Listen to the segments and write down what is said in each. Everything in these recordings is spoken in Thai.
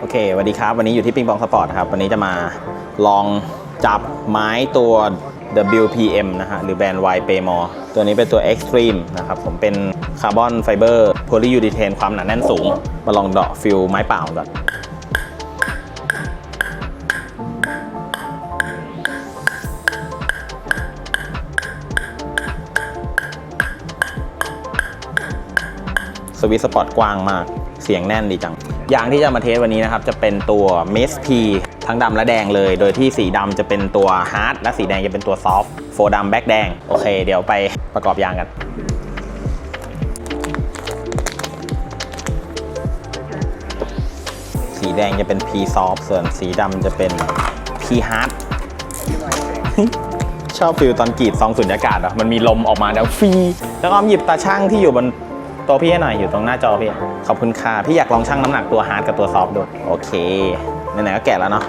โอเคสวัสดีครับ วันนี้อยู่ที่ปิงปองสปอร์ตครับ วันนี้จะมาลองจับไม้ตัว WPM นะฮะ หรือแบรนด์ y p a y m o r e ตัวนี้เป็นตัว Extreme นะครับ ผมเป็นคาร์บอนไฟเบอร์โพลียูดิเทนความหนาแน่นสูง มาลองเดาะฟิลไม้เปล่าก่อนสวิตสปอร์ตกว้างมาก เสียงแน่นดีจัง ยางที่จะมาเทสวันนี้นะครับจะเป็นตัว m i s P ทั้งดำและแดงเลย โดยที่สีดำจะเป็นตัว Hard และสีแดงจะเป็นตัว Soft โฟดำแบ็กแดง โอเค เดี๋ยวไปประกอบยางกันสีแดงจะเป็น P Soft ส่วนสีดำจะเป็น P Hard ชอบฟิลตอนกรีดซองสุญญากาศอะมันมีลมออกมาแล้วฟี แล้วก็หยิบตาช่างที่อยู่บน ต๊ะพี่ให้หน่อยอยู่ตรงหน้าจอพี่ ขอบคุณค่ะ พี่อยากลองชั่งน้ำหนักตัวฮาร์ดกับตัวซอฟดูโอเคไหนๆก็แกะแล้วเนาะ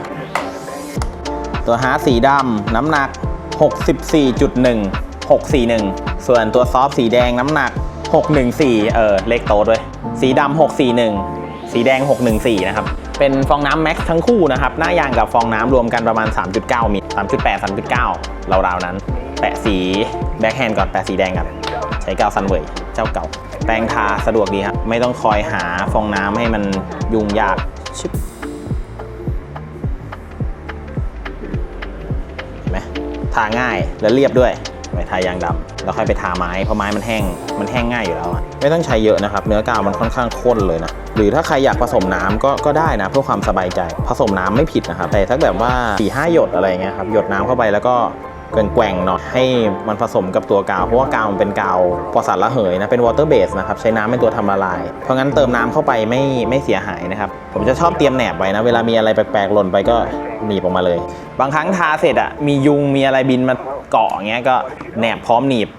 ตัวฮาร์ดสีดำน้ำหนัก 64.1 641 ส่วนตัวซอฟสีแดงน้ำหนัก 614 เออเลขโตด้วย สีดำ641 สีแดง 614 นะครับ เป็นฟองน้ำแม็กซ์ทั้งคู่นะครับ หน้ายางกับฟองน้ำรวมกันประมาณ 3.9 มิล3.8 3.9 ราวๆนั้น แปะสีแบ็คแฮนด์ก่อน แปะสีแดงก่อน ใช้กาวซันเวย เจ้าเก่า แปรงทาสะดวกดีครับไม่ต้องคอยหาฟองน้ำให้มันยุ่งยากชิบเห็นไหมทาง่ายและเรียบด้วยไปทายางดำแล้วค่อยไปทาไม้เพราะไม้มันแห้งมันแห้งง่ายอยู่แล้วอะไม่ต้องใช้เยอะนะครับ เนื้อกาวมันค่อนข้างข้นเลยนะหรือถ้าใครอยากผสมน้ำก็ก็ได้นะเพื่อความสบายใจ ผสมน้ำไม่ผิดนะครับแต่ถ้าแบบว่า4ี่ห้าหยดอะไรเงี้ยครับหยดน้ำเข้าไปแล้วก็ แกว่งๆหน่อยให้มันผสมกับตัวกาว เพราะว่ากาวมันเป็นกาวปอสารระเหยนะ เป็นวอเตอร์เบสนะครับ ใช้น้ำเป็นตัวทำละลาย เพราะงั้นเติมน้ำเข้าไปไม่ไม่เสียหายนะครับ ผมจะชอบเตรียมแหนบไว้นะ เวลามีอะไรแปลกๆหล่นไปก็หนีบออกมาเลย บางครั้งทาเสร็จอะมียุงมีอะไรบินมาเกาะอย่างเงี้ยก็แหนบพร้อมหนีบ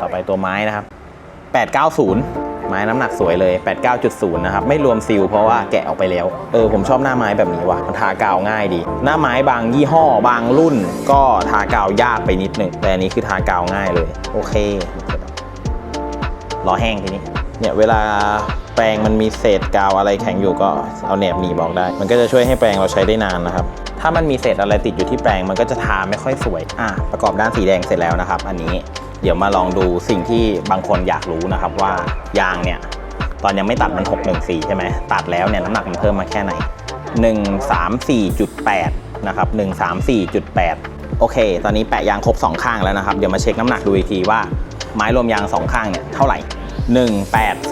ต่อไปตัวไม้นะครับ890 ไม้น้ำหนักสวยเลย 89.0 นะครับไม่รวมซิลเพราะว่าแกะออกไปแล้ว เออผมชอบหน้าไม้แบบนี้ว่ะมันทากาวง่ายดี หน้าไม้บางยี่ห้อบางรุ่น ก็ทากาวยากไปนิดหนึ่งแต่อันนี้คือทากาวง่ายเลย โอเครอแห้งทีนี้เนี่ยเวลาแปรงมันมีเศษกาวอะไรแข็งอยู่ก็เอาแหนบหนีบออกได้ มันก็จะช่วยให้แปรงเราใช้ได้นานนะครับ ถ้ามันมีเศษอะไรติดอยู่ที่แปรงมันก็จะทาไม่ค่อยสวย อะประกอบด้านสีแดงเสร็จแล้วนะครับ อันนี้ เดี๋ยวมาลองดูสิ่งที่บางคนอยากรู้นะครับว่ายางเนี่ย ตอนยังไม่ตัดมัน 614 ใช่ไหมตัดแล้วเนี่ยน้ำหนักมันเพิ่มมาแค่ไหน 134.8 นะครับ 134.8 โอเค ตอนนี้แปะยางครบ 2 ข้างแล้วนะครับ เดี๋ยวมาเช็คน้ำหนักดูอีกทีว่าไม้รวมยาง 2 ข้างเนี่ยเท่าไหร่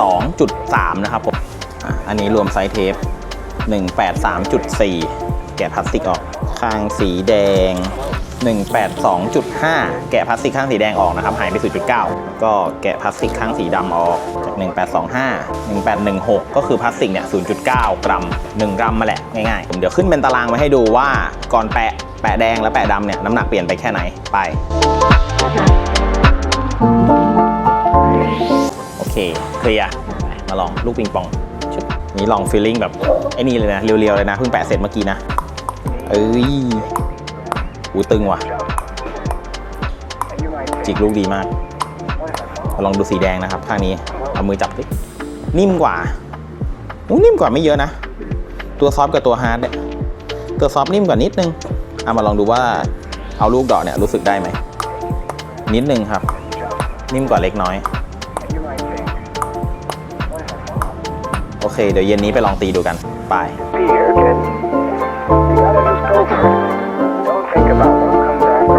182.3 นะครับผมอันนี้รวมไซส์เทป 183.4 แกะพลาสติกออก ข้างสีแดง 182.5 แกะพลาสติกข้างสีแดงออกนะครับหายไป 0.9 ก็แกะพลาสติกข้างสีดำออกจาก 1825 1816 ก็คือพลาสติกเนี่ย 0.9 กรัม 1 กรัมมาแหละง่ายๆ ผมเดี๋ยวขึ้นเป็นตารางไว้ให้ดูว่าก่อนแปะ แปะแดงและแปะดำเนี่ยน้ำหนักเปลี่ยนไปแค่ไหนไปโอเคเคลียร์มาลองลูกปิงปองชุดนี้ลองฟีลลิ่งแบบไอ้นี่เลยนะเรียวๆเลยนะเพิ่งแปะเสร็จเมื่อกี้นะเอ้ย อูตึงว่ะ จิกลูกดีมาก ลองดูสีแดงนะครับข้างนี้ เอามือจับดินิ่มกว่าอู้นิ่มกว่าไม่เยอะนะ ตัวซอฟกับตัวฮาร์ดเนี่ย ตัวซอฟนิ่มกว่านิดนึง เอามาลองดูว่าเอาลูกดอกเนี่ยรู้สึกได้ไหม นิดนึงครับ นิ่มกว่าเล็กน้อย โอเค เดี๋ยวเย็นนี้ไปลองตีดูกัน ไป